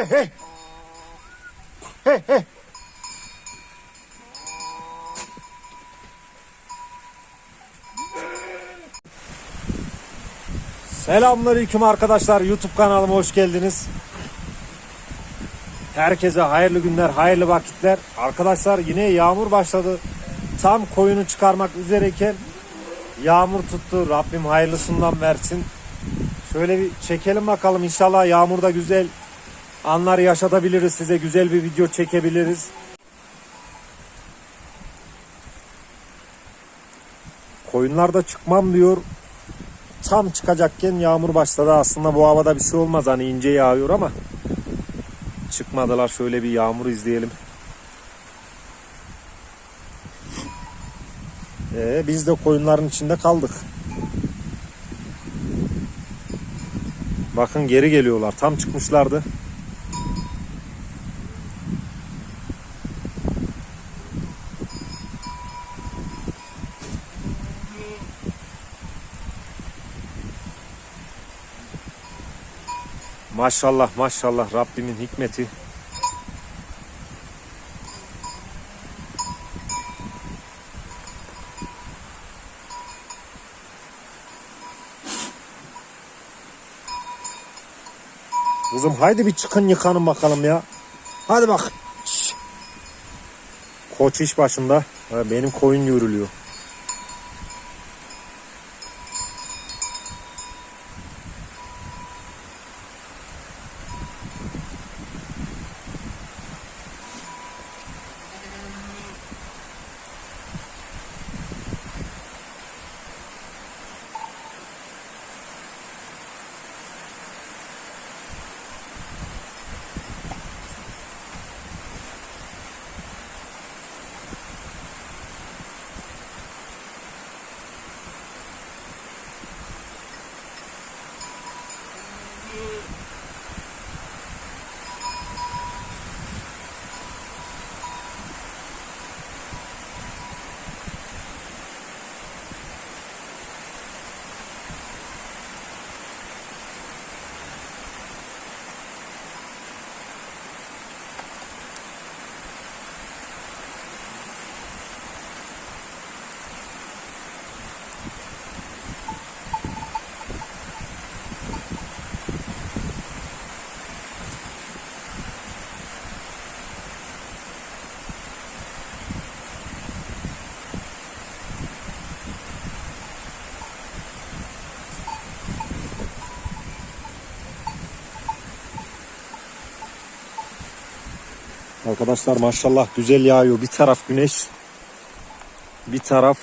Hey hey. Selamünaleyküm arkadaşlar. YouTube kanalıma hoş geldiniz. Herkese hayırlı günler, hayırlı vakitler. Arkadaşlar yine yağmur başladı. Tam koyunu çıkarmak üzereyken yağmur tuttu. Rabbim hayırlısından versin. Şöyle bir çekelim bakalım. İnşallah yağmurda güzel anlar yaşatabiliriz. Size güzel bir video çekebiliriz. Koyunlar da çıkmam diyor. Tam çıkacakken yağmur başladı. Aslında bu havada bir şey olmaz. Hani ince yağıyor ama çıkmadılar. Şöyle bir yağmur izleyelim. Ee, biz de koyunların içinde kaldık. Bakın geri geliyorlar. Tam çıkmışlardı. Maşallah maşallah Rabbimin hikmeti. Kızım haydi bir çıkın yıkanın bakalım ya. Hadi bak. Şş. Koç iş başında. Benim koyun yürülüyor. Arkadaşlar maşallah güzel yağıyor. Bir taraf güneş. Bir taraf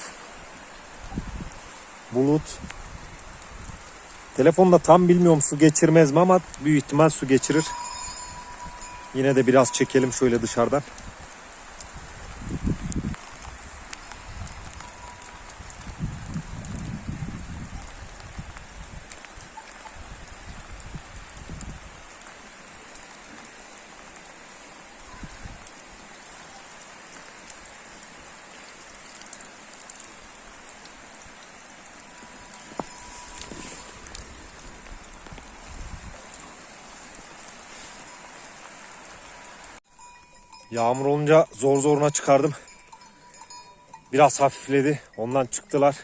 bulut. Telefonda tam bilmiyorum su geçirmez mi ama büyük ihtimal su geçirir. Yine de biraz çekelim şöyle dışarıdan. Yağmur olunca zor zoruna çıkardım. Biraz hafifledi. Ondan çıktılar.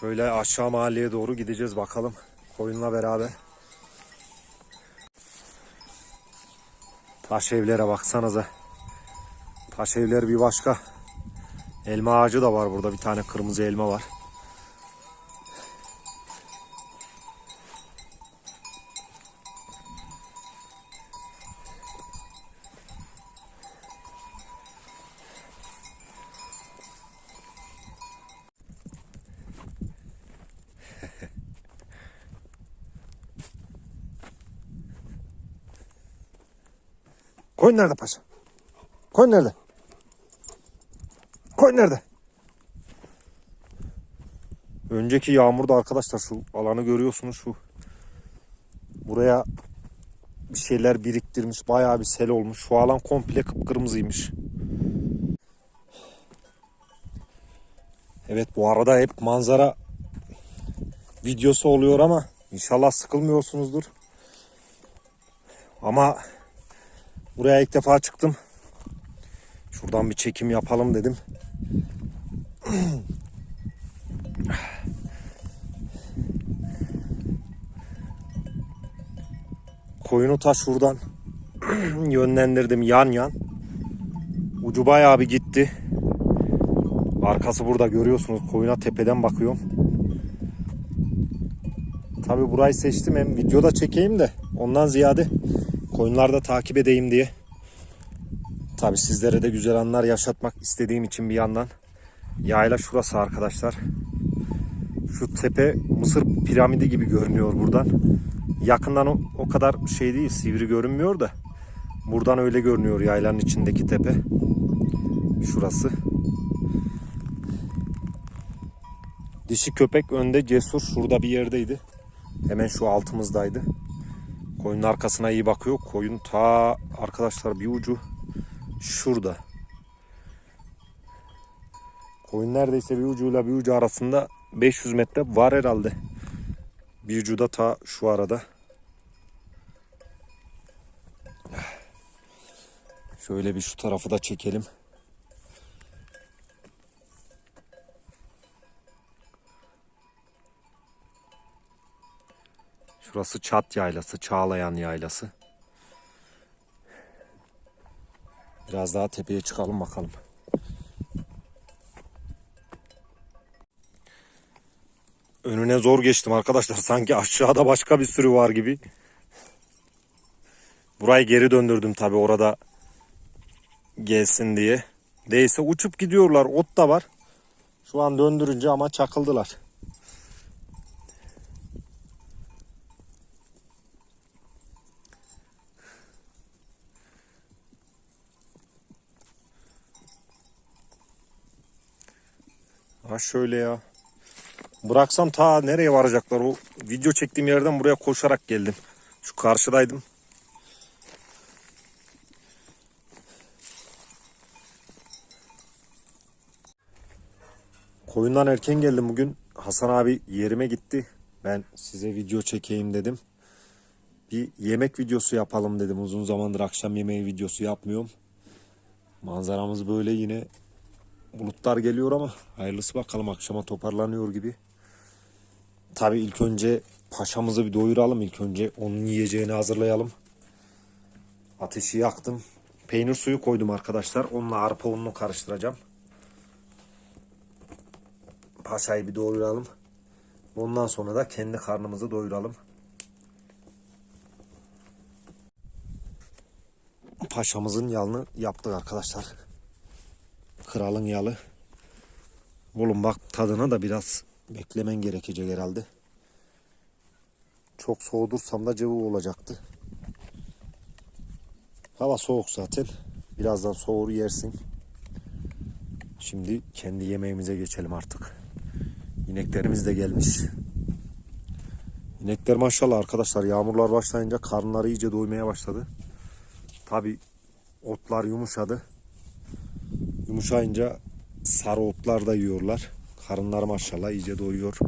Şöyle aşağı mahalleye doğru gideceğiz bakalım. Koyunla beraber. Taş evlere baksanıza. Taş evler bir başka. Elma ağacı da var burada. Bir tane kırmızı elma var. Koyun nerede paşa? Koyun nerede? Koyun nerede? Önceki yağmurda arkadaşlar şu alanı görüyorsunuz şu. Buraya bir şeyler biriktirmiş. Bayağı bir sel olmuş. Şu alan komple kıpkırmızıymış. Evet bu arada hep manzara videosu oluyor ama inşallah sıkılmıyorsunuzdur. Ama buraya ilk defa çıktım. Şuradan bir çekim yapalım dedim. Koyunu ta şuradan yönlendirdim yan yan. Ucu bayağı bir gitti. Arkası burada görüyorsunuz. Koyuna tepeden bakıyorum. Tabi burayı seçtim hem videoda çekeyim de ondan ziyade koyunlarda takip edeyim diye. Tabi sizlere de güzel anlar yaşatmak istediğim için bir yandan. Yayla şurası arkadaşlar. Şu tepe Mısır piramidi gibi görünüyor buradan. Yakından o, o kadar şey değil sivri görünmüyor da. Buradan öyle görünüyor yaylanın içindeki tepe. Şurası. Dişi köpek önde cesur şurada bir yerdeydi. Hemen şu altımızdaydı. Koyunun arkasına iyi bakıyor. Koyun ta arkadaşlar bir ucu şurada. Koyun neredeyse bir ucuyla bir ucu arasında 500 metre var herhalde. Bir ucu da ta şu arada. Şöyle bir şu tarafı da çekelim. Şurası Çat Yaylası, Çağlayan Yaylası. Biraz daha tepeye çıkalım bakalım. Önüne zor geçtim arkadaşlar. Sanki aşağıda başka bir sürü var gibi. Burayı geri döndürdüm tabi orada gelsin diye. Değilse uçup gidiyorlar. Ot da var. Şu an döndürünce ama çakıldılar. Ha şöyle ya. Bıraksam ta nereye varacaklar o video çektiğim yerden buraya koşarak geldim. Şu karşıdaydım. Koyundan erken geldim bugün. Hasan abi yerime gitti. Ben size video çekeyim dedim. Bir yemek videosu yapalım dedim. Uzun zamandır akşam yemeği videosu yapmıyorum. Manzaramız böyle yine bulutlar geliyor ama hayırlısı bakalım akşama toparlanıyor gibi. Tabi ilk önce paşamızı bir doyuralım. İlk önce onun yiyeceğini hazırlayalım. Ateşi yaktım. Peynir suyu koydum arkadaşlar. Onunla arpa ununu karıştıracağım. Paşayı bir doyuralım. Ondan sonra da kendi karnımızı doyuralım. Paşamızın yalını yaptık arkadaşlar. Kralın yalı. Oğlum bak tadına da biraz beklemen gerekecek herhalde. Çok soğudursam da cıvı olacaktı. Hava soğuk zaten. Birazdan soğur yersin. Şimdi kendi yemeğimize geçelim artık. İneklerimiz de gelmiş. İnekler maşallah arkadaşlar yağmurlar başlayınca karnları iyice doymaya başladı. Tabi otlar yumuşadı. Yumuşayınca sarı otlar da yiyorlar. Karınlar maşallah iyice doyuyor.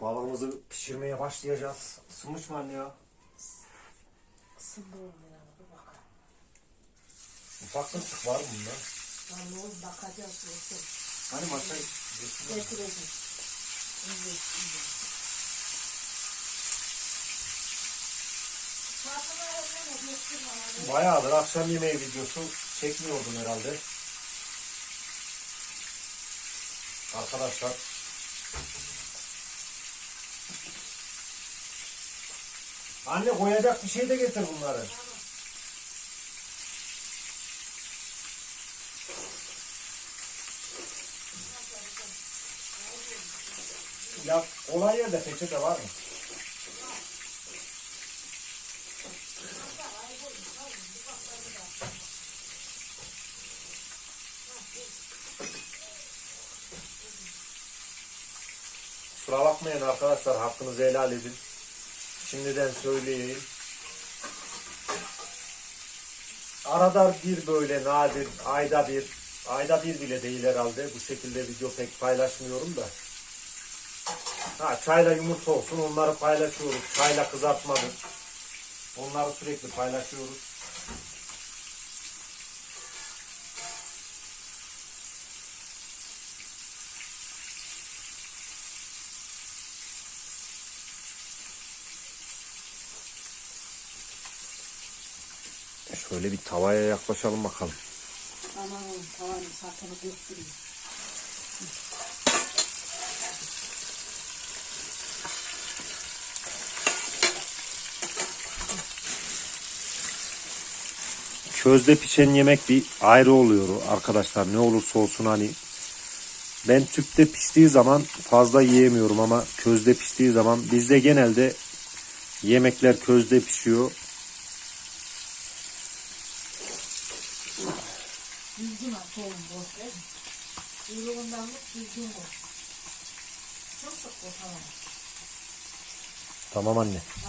Balığımızı pişirmeye başlayacağız. Isınmış mı anne ya? Isındı oğlum ya. Dur bakalım. Ufak var mı bunda? Oğlum bakacağız. Hani maşa Getireceğim. Evet, evet. Fatma öğretmenim, getirme bana. Bayağıdır akşam yemeği videosu çekmiyordun herhalde. Arkadaşlar. Anne koyacak bir şey de getir bunları. Ya olay yerde peçete var mı? Kusura bakmayın arkadaşlar hakkınızı helal edin. Şimdiden söyleyeyim. Arada bir böyle nadir, ayda bir, ayda bir bile değil herhalde. Bu şekilde video pek paylaşmıyorum da. Ha, çayla yumurta olsun onları paylaşıyoruz. Çayla kızartmadır. Onları sürekli paylaşıyoruz. Şöyle bir tavaya yaklaşalım bakalım. Aman tavanın sapını götürüyor. közde pişen yemek bir ayrı oluyor arkadaşlar. Ne olursa olsun hani ben tüpte piştiği zaman fazla yiyemiyorum ama közde piştiği zaman bizde genelde yemekler közde pişiyor. Düzgün at oğlum bu. değil mi? Kuyruğundan mı düzgün bu. Sımsık bu tamam. Tamam anne.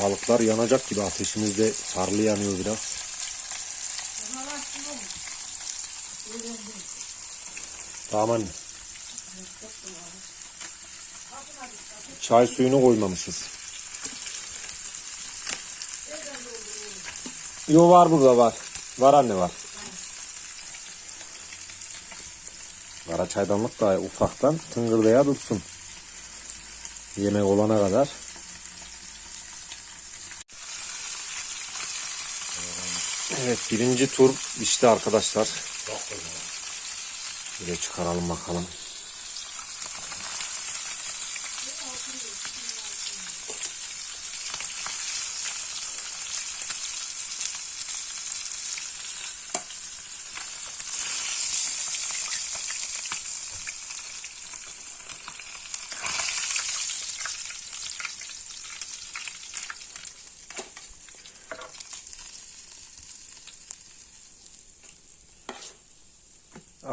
Balıklar yanacak gibi ateşimizde sarlı yanıyor biraz. Tamam anne. Çay suyunu koymamışız. Yo var burada var. Var anne var. Kara çaydanlık da ufaktan tıngırdaya dursun. Yemek olana kadar. Evet birinci tur işte arkadaşlar. Şöyle çıkaralım bakalım.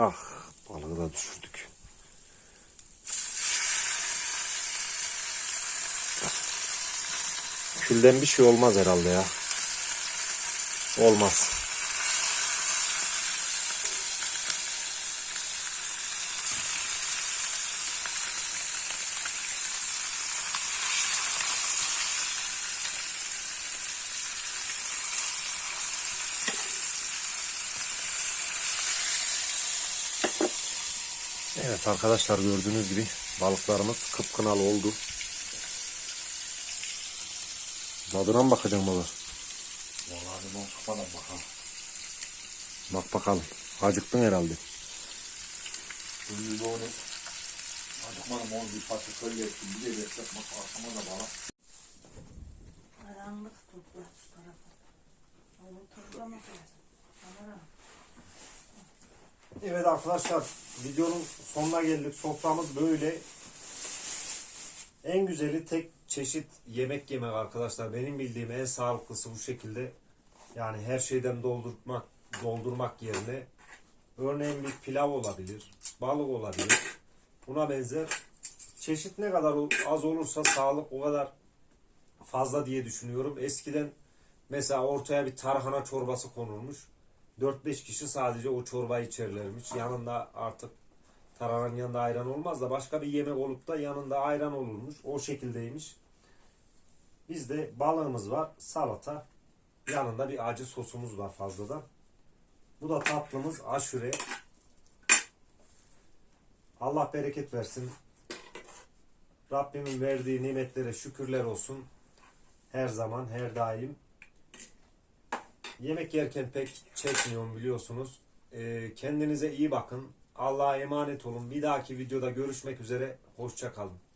Ah balığı da düşürdük. Külden bir şey olmaz herhalde ya. Olmaz. Evet arkadaşlar gördüğünüz gibi balıklarımız kıpkınalı oldu. Tadına mı bakacağım baba? Vallahi limon kafadan bakalım. Bak bakalım. Acıktın herhalde. Yoğun et. Acıkmadım onu bir parça kölle ettim. Bir de destek bak arkama da bana. Karanlık topla şu tarafa. Onu toplamak lazım. Evet arkadaşlar videonun sonuna geldik. Soframız böyle. En güzeli tek çeşit yemek yemek arkadaşlar. Benim bildiğim en sağlıklısı bu şekilde. Yani her şeyden doldurmak doldurmak yerine örneğin bir pilav olabilir, balık olabilir. Buna benzer çeşit ne kadar az olursa sağlık o kadar fazla diye düşünüyorum. Eskiden mesela ortaya bir tarhana çorbası konulmuş. 4-5 kişi sadece o çorbayı içerlermiş. Yanında artık tarhananın yanında ayran olmaz da başka bir yemek olup da yanında ayran olurmuş. O şekildeymiş. Bizde balığımız var, salata. Yanında bir acı sosumuz var fazladan. Bu da tatlımız aşure. Allah bereket versin. Rabbimin verdiği nimetlere şükürler olsun. Her zaman, her daim. Yemek yerken pek çekmiyorum biliyorsunuz. Ee, kendinize iyi bakın. Allah'a emanet olun. Bir dahaki videoda görüşmek üzere. Hoşça kalın.